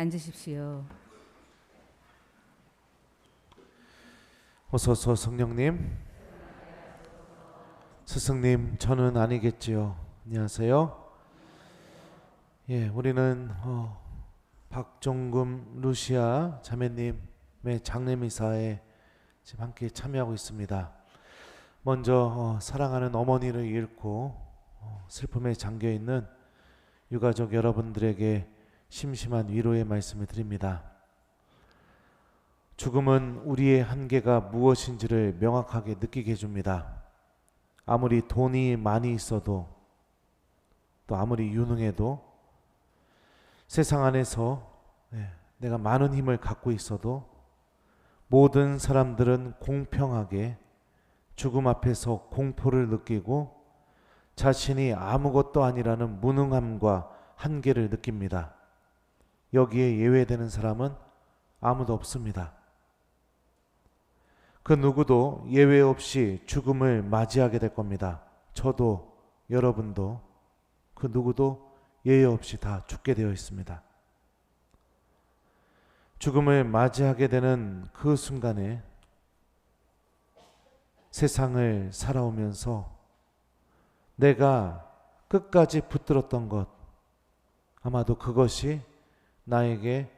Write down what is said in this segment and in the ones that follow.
앉으십시오. 어서서 성령님. 스승님, 저는 아니겠지요. 안녕하세요. 예, 우리는 어, 박종금 루시아 자매님의 장례미사에 지금 함께 참여하고 있습니다. 먼저 어, 사랑하는 어머니를 잃고 어, 슬픔에 잠겨 있는 유가족 여러분들에게 심심한 위로의 말씀을 드립니다. 죽음은 우리의 한계가 무엇인지를 명확하게 느끼게 해줍니다. 아무리 돈이 많이 있어도 또 아무리 유능해도 세상 안에서 예, 내가 많은 힘을 갖고 있어도 모든 사람들은 공평하게 죽음 앞에서 공포를 느끼고 자신이 아무것도 아니라는 무능함과 한계를 느낍니다. 여기에 예외되는 사람은 아무도 없습니다. 그 누구도 예외 없이 죽음을 맞이하게 될 겁니다. 저도 여러분도 그 누구도 예외 없이 다 죽게 되어 있습니다. 죽음을 맞이하게 되는 그 순간에 세상을 살아오면서 내가 끝까지 붙들었던 것 아마도 그것이 나에게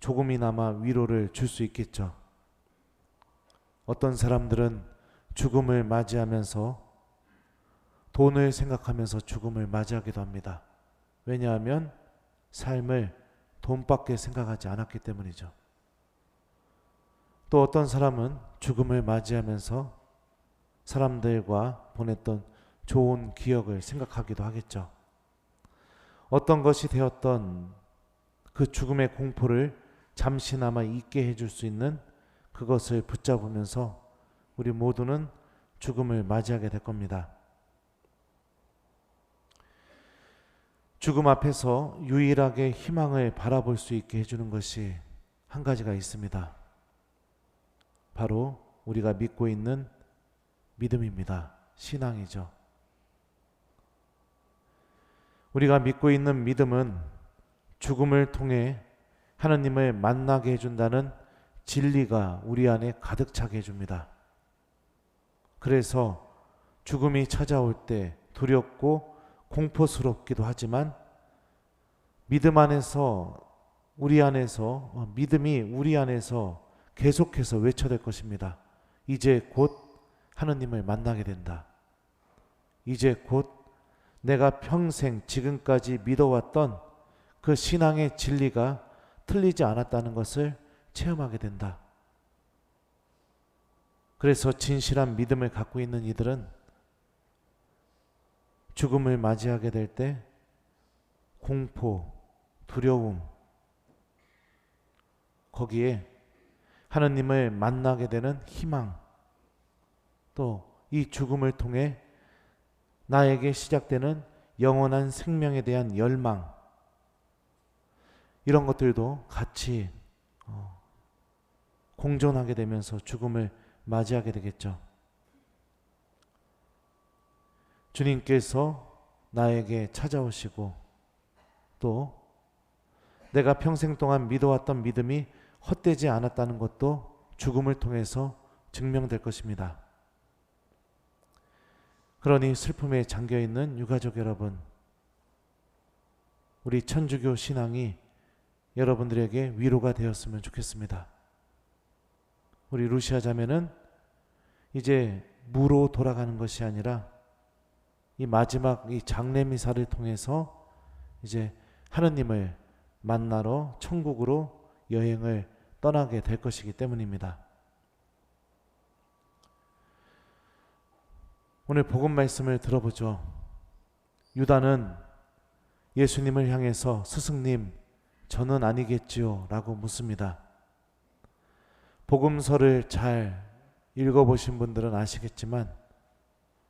조금이나마 위로를 줄 수 있겠죠. 어떤 사람들은 죽음을 맞이하면서 돈을 생각하면서 죽음을 맞이하기도 합니다. 왜냐하면 삶을 돈밖에 생각하지 않았기 때문이죠. 또 어떤 사람은 죽음을 맞이하면서 사람들과 보냈던 좋은 기억을 생각하기도 하겠죠. 어떤 것이 되었던 그 죽음의 공포를 잠시나마 잊게 해줄 수 있는 그것을 붙잡으면서 우리 모두는 죽음을 맞이하게 될 겁니다. 죽음 앞에서 유일하게 희망을 바라볼 수 있게 해주는 것이 한 가지가 있습니다. 바로 우리가 믿고 있는 믿음입니다. 신앙이죠. 우리가 믿고 있는 믿음은 죽음을 통해 하나님을 만나게 해준다는 진리가 우리 안에 가득 차게 해줍니다. 그래서 죽음이 찾아올 때 두렵고 공포스럽기도 하지만 믿음 안에서 우리 안에서 어, 믿음이 우리 안에서 계속해서 외쳐될 것입니다. 이제 곧 하느님을 만나게 된다. 이제 곧 내가 평생 지금까지 믿어왔던 그 신앙의 진리가 틀리지 않았다는 것을 체험하게 된다. 그래서 진실한 믿음을 갖고 있는 이들은 죽음을 맞이하게 될 때 공포, 두려움, 거기에 하느님을 만나게 되는 희망, 또 이 죽음을 통해 나에게 시작되는 영원한 생명에 대한 열망, 이런 것들도 같이 어, 공존하게 되면서 죽음을 맞이하게 되겠죠. 주님께서 나에게 찾아오시고 또 내가 평생 동안 믿어왔던 믿음이 헛되지 않았다는 것도 죽음을 통해서 증명될 것입니다. 그러니 슬픔에 잠겨 있는 유가족 여러분, 우리 천주교 신앙이 여러분들에게 위로가 되었으면 좋겠습니다. 우리 루시아 자매는 이제 무로 돌아가는 것이 아니라 이 마지막 이 장례 미사를 통해서 이제 하느님을 만나러 천국으로 여행을 떠나게 될 것이기 때문입니다. 오늘 복음 말씀을 들어보죠. 유다는 예수님을 향해서 스승님, 저는 아니겠지요? 라고 묻습니다. 복음서를 잘 읽어보신 분들은 아시겠지만,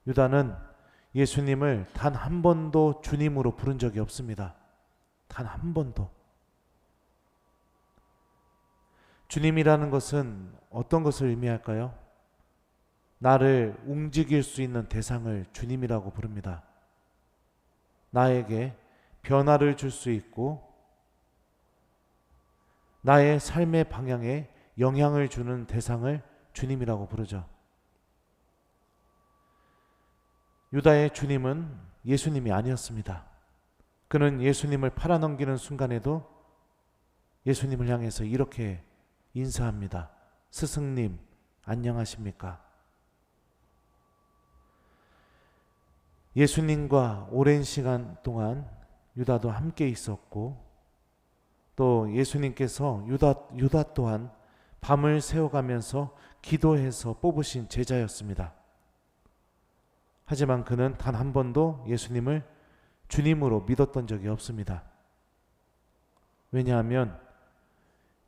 유다는 예수님을 단 한 번도 주님으로 부른 적이 없습니다. 단 한 번도. 주님이라는 것은 어떤 것을 의미할까요? 나를 움직일 수 있는 대상을 주님이라고 부릅니다. 나에게 변화를 줄 수 있고 나의 삶의 방향에 영향을 주는 대상을 주님이라고 부르죠. 유다의 주님은 예수님이 아니었습니다. 그는 예수님을 팔아넘기는 순간에도 예수님을 향해서 이렇게 인사합니다. 스승님, 안녕하십니까? 예수님과 오랜 시간 동안 유다도 함께 있었고 또 예수님께서 유다, 유다 또한 밤을 새워가면서 기도해서 뽑으신 제자였습니다. 하지만 그는 단 한 번도 예수님을 주님으로 믿었던 적이 없습니다. 왜냐하면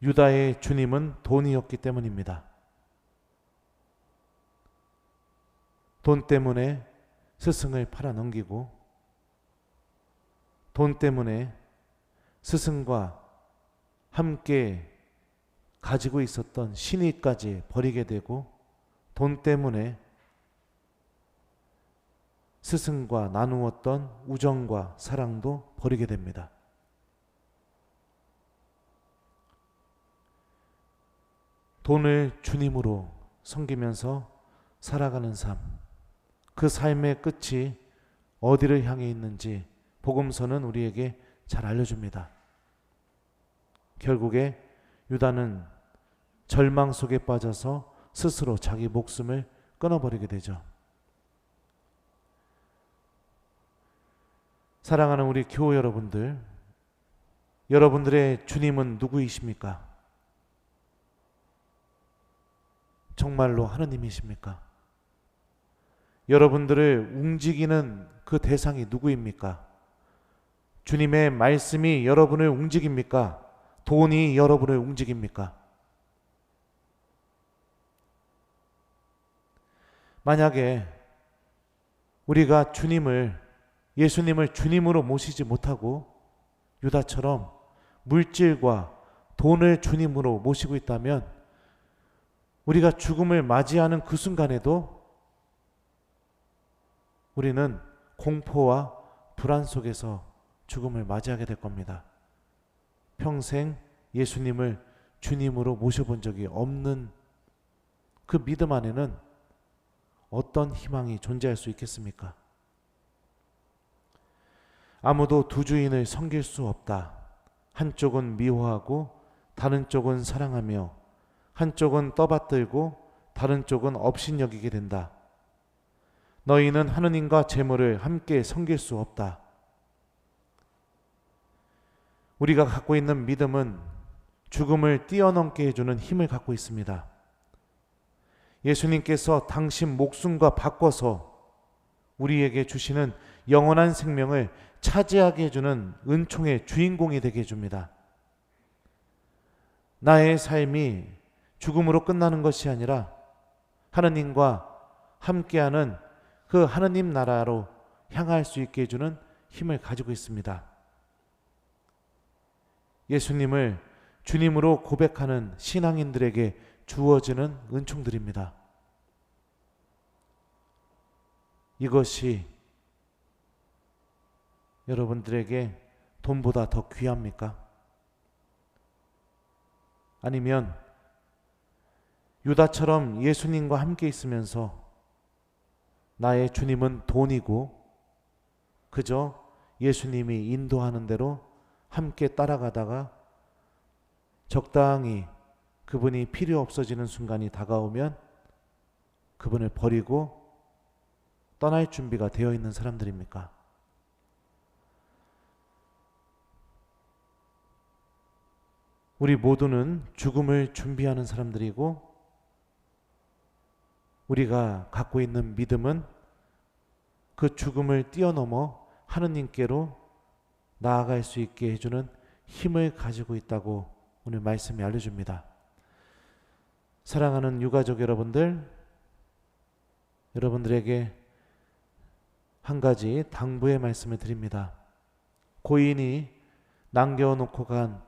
유다의 주님은 돈이었기 때문입니다. 돈 때문에 스승을 팔아넘기고 돈 때문에 스승과 함께 가지고 있었던 신의까지 버리게 되고 돈 때문에 스승과 나누었던 우정과 사랑도 버리게 됩니다. 돈을 주님으로 섬기면서 살아가는 삶, 그 삶의 끝이 어디를 향해 있는지 복음서는 우리에게 잘 알려줍니다. 결국에 유다는 절망 속에 빠져서 스스로 자기 목숨을 끊어버리게 되죠. 사랑하는 우리 교우 여러분들, 여러분들의 주님은 누구이십니까? 정말로 하느님이십니까? 여러분들을 움직이는 그 대상이 누구입니까? 주님의 말씀이 여러분을 움직입니까? 돈이 여러분을 움직입니까? 만약에 우리가 주님을 예수님을 주님으로 모시지 못하고 유다처럼 물질과 돈을 주님으로 모시고 있다면 우리가 죽음을 맞이하는 그 순간에도 우리는 공포와 불안 속에서 죽음을 맞이하게 될 겁니다. 평생 예수님을 주님으로 모셔본 적이 없는 그 믿음 안에는 어떤 희망이 존재할 수 있겠습니까? 아무도 두 주인을 섬길 수 없다. 한쪽은 미워하고 다른 쪽은 사랑하며 한쪽은 떠받들고 다른 쪽은 업신여기게 된다. 너희는 하느님과 재물을 함께 섬길 수 없다. 우리가 갖고 있는 믿음은 죽음을 뛰어넘게 해주는 힘을 갖고 있습니다. 예수님께서 당신 목숨과 바꿔서 우리에게 주시는 영원한 생명을 차지하게 해주는 은총의 주인공이 되게 해줍니다. 나의 삶이 죽음으로 끝나는 것이 아니라 하느님과 함께하는 그 하느님 나라로 향할 수 있게 해주는 힘을 가지고 있습니다. 예수님을 주님으로 고백하는 신앙인들에게 주어지는 은총들입니다. 이것이 여러분들에게 돈보다 더 귀합니까? 아니면 유다처럼 예수님과 함께 있으면서 나의 주님은 돈이고 그저 예수님이 인도하는 대로 함께 따라가다가 적당히 그분이 필요 없어지는 순간이 다가오면 그분을 버리고 떠날 준비가 되어 있는 사람들입니까? 우리 모두는 죽음을 준비하는 사람들이고 우리가 갖고 있는 믿음은 그 죽음을 뛰어넘어 하느님께로 나아갈 수 있게 해주는 힘을 가지고 있다고 오늘 말씀이 알려줍니다. 사랑하는 유가족 여러분들, 여러분들에게 한 가지 당부의 말씀을 드립니다. 고인이 남겨놓고 간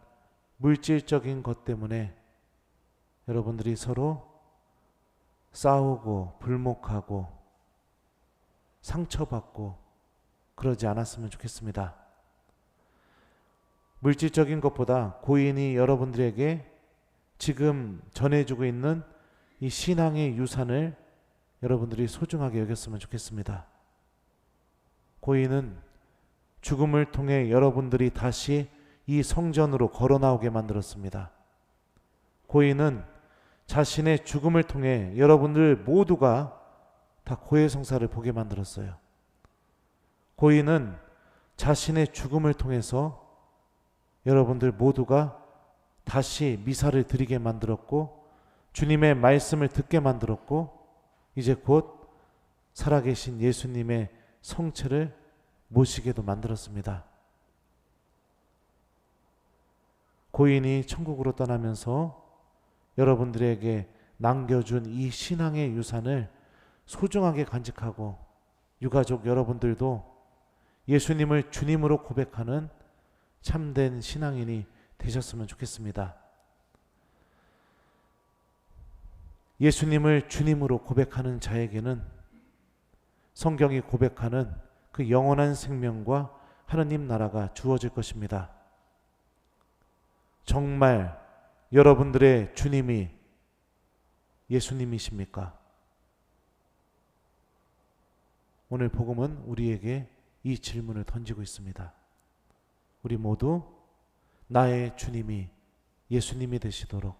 물질적인 것 때문에 여러분들이 서로 싸우고 불목하고 상처받고 그러지 않았으면 좋겠습니다. 물질적인 것보다 고인이 여러분들에게 지금 전해주고 있는 이 신앙의 유산을 여러분들이 소중하게 여겼으면 좋겠습니다. 고인은 죽음을 통해 여러분들이 다시 이 성전으로 걸어 나오게 만들었습니다. 고인은 자신의 죽음을 통해 여러분들 모두가 다 고해 성사를 보게 만들었어요. 고인은 자신의 죽음을 통해서 여러분들 모두가 다시 미사를 드리게 만들었고 주님의 말씀을 듣게 만들었고 이제 곧 살아계신 예수님의 성체를 모시게도 만들었습니다. 고인이 천국으로 떠나면서 여러분들에게 남겨준 이 신앙의 유산을 소중하게 간직하고 유가족 여러분들도 예수님을 주님으로 고백하는 참된 신앙인이 되셨으면 좋겠습니다. 예수님을 주님으로 고백하는 자에게는 성경이 고백하는 그 영원한 생명과 하느님 나라가 주어질 것입니다. 정말 여러분들의 주님이 예수님이십니까? 오늘 복음은 우리에게 이 질문을 던지고 있습니다. 우리 모두 나의 주님이 예수님이 되시도록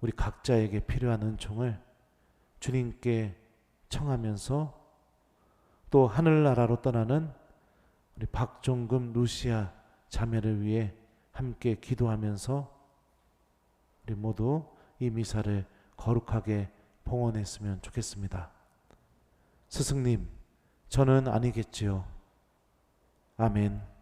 우리 각자에게 필요한 은총을 주님께 청하면서 또 하늘나라로 떠나는 우리 박종금 루시아 자매를 위해 함께 기도하면서 우리 모두 이 미사를 거룩하게 봉헌했으면 좋겠습니다. 스승님, 저는 아니겠지요. 아멘.